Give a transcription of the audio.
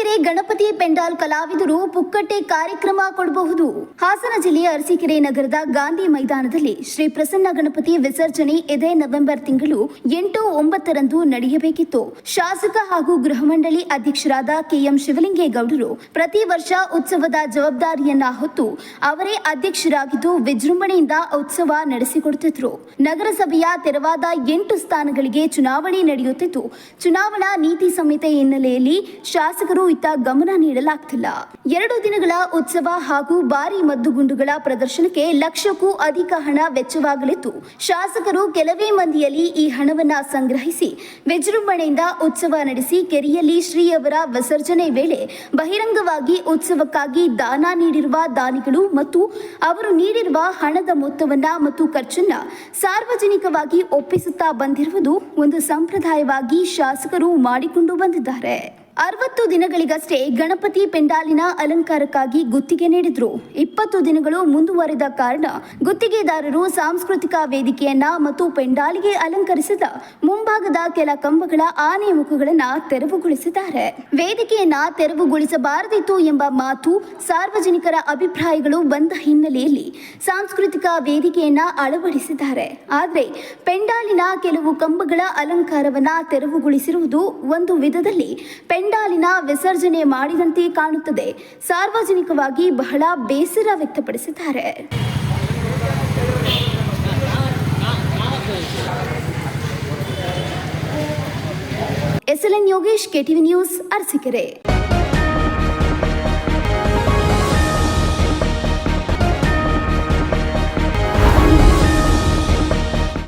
ಗಣಪತಿ ಪೆಂಡಾಲ್ ಕಲಾವಿದರು ಪುಕ್ಕಟ್ಟೆ ಕಾರ್ಯಕ್ರಮ ಕೊಡಬಹುದು. ಹಾಸನ ಜಿಲ್ಲೆಯ ಅರಸೀಕೆರೆ ನಗರದ ಗಾಂಧಿ ಮೈದಾನದಲ್ಲಿ ಶ್ರೀ ಪ್ರಸನ್ನ ಗಣಪತಿ ವಿಸರ್ಜನೆ ಇದೇ ನವೆಂಬರ್ ತಿಂಗಳು ಎಂಟು ಒಂಬತ್ತರಂದು ನಡೆಯಬೇಕಿತ್ತು. ಶಾಸಕ ಹಾಗೂ ಗೃಹ ಮಂಡಳಿ ಅಧ್ಯಕ್ಷರಾದ ಕೆಎಂ ಶಿವಲಿಂಗೇಗೌಡರು ಪ್ರತಿ ವರ್ಷ ಉತ್ಸವದ ಜವಾಬ್ದಾರಿಯನ್ನ ಹೊತ್ತು ಅವರೇ ಅಧ್ಯಕ್ಷರಾಗಿದ್ದು ವಿಜೃಂಭಣೆಯಿಂದ ಉತ್ಸವ ನಡೆಸಿಕೊಡುತ್ತಿದ್ರು. ನಗರಸಭೆಯ ತೆರವಾದ ಎಂಟು ಸ್ಥಾನಗಳಿಗೆ ಚುನಾವಣೆ ನಡೆಯುತ್ತಿದ್ದು ಚುನಾವಣಾ ನೀತಿ ಸಂಹಿತೆ ಹಿನ್ನೆಲೆಯಲ್ಲಿ ಶಾಸಕರು ಇತ್ತ ಗಮನ ನೀಡಲಾಗ್ತಿಲ್ಲ. ಎರಡು ದಿನಗಳ ಉತ್ಸವ ಹಾಗೂ ಭಾರಿ ಮದ್ದುಗುಂಡುಗಳ ಪ್ರದರ್ಶನಕ್ಕೆ ಲಕ್ಷಕ್ಕೂ ಅಧಿಕ ಹಣ ವೆಚ್ಚವಾಗಲಿದ್ದು ಶಾಸಕರು ಕೆಲವೇ ಮಂದಿಯಲ್ಲಿ ಈ ಹಣವನ್ನ ಸಂಗ್ರಹಿಸಿ ವಿಜೃಂಭಣೆಯಿಂದ ಉತ್ಸವ ನಡೆಸಿ ಕೆರೆಯಲ್ಲಿ ಶ್ರೀಯವರ ವಿಸರ್ಜನೆ ವೇಳೆ ಬಹಿರಂಗವಾಗಿ ಉತ್ಸವಕ್ಕಾಗಿ ದಾನ ನೀಡಿರುವ ದಾನಿಗಳು ಮತ್ತು ಅವರು ನೀಡಿರುವ ಹಣದ ಮೊತ್ತವನ್ನ ಮತ್ತು ಖರ್ಚನ್ನ ಸಾರ್ವಜನಿಕವಾಗಿ ಒಪ್ಪಿಸುತ್ತಾ ಬಂದಿರುವುದು ಒಂದು ಸಂಪ್ರದಾಯವಾಗಿ ಶಾಸಕರು ಮಾಡಿಕೊಂಡು ಬಂದಿದ್ದಾರೆ. ಅರವತ್ತು ದಿನಗಳಿಗಷ್ಟೇ ಗಣಪತಿ ಪೆಂಡಾಲಿನ ಅಲಂಕಾರಕ್ಕಾಗಿ ಗುತ್ತಿಗೆ ನೀಡಿದ್ರು. ಇಪ್ಪತ್ತು ದಿನಗಳು ಮುಂದುವರೆದ ಕಾರಣ ಗುತ್ತಿಗೆದಾರರು ಸಾಂಸ್ಕೃತಿಕ ವೇದಿಕೆಯನ್ನ ಮತ್ತು ಪೆಂಡಾಲಿಗೆ ಅಲಂಕರಿಸಿದ ಮುಂಭಾಗದ ಕೆಲ ಕಂಬಗಳ ಆನೆ ಮುಖಗಳನ್ನ ತೆರವುಗೊಳಿಸಿದ್ದಾರೆ. ವೇದಿಕೆಯನ್ನ ತೆರವುಗೊಳಿಸಬಾರದಿತ್ತು ಎಂಬ ಮಾತು ಸಾರ್ವಜನಿಕರ ಅಭಿಪ್ರಾಯಗಳು ಬಂದ ಹಿನ್ನೆಲೆಯಲ್ಲಿ ಸಾಂಸ್ಕೃತಿಕ ವೇದಿಕೆಯನ್ನ ಅಳವಡಿಸಿದ್ದಾರೆ. ಆದರೆ ಪೆಂಡಾಲಿನ ಕೆಲವು ಕಂಬಗಳ ಅಲಂಕಾರವನ್ನ ತೆರವುಗೊಳಿಸಿರುವುದು ಒಂದು ವಿಧದಲ್ಲಿ ಪೆಂಡಾಲಿನ ವಿಸರ್ಜನೆ ಮಾಡಿದಂತೆ ಕಾಣುತ್ತದೆ. ಸಾರ್ವಜನಿಕವಾಗಿ ಬಹಳ ಬೇಸರ ವ್ಯಕ್ತಪಡಿಸಿದ್ದಾರೆ. SLN Yogesh KTV news Arsikere.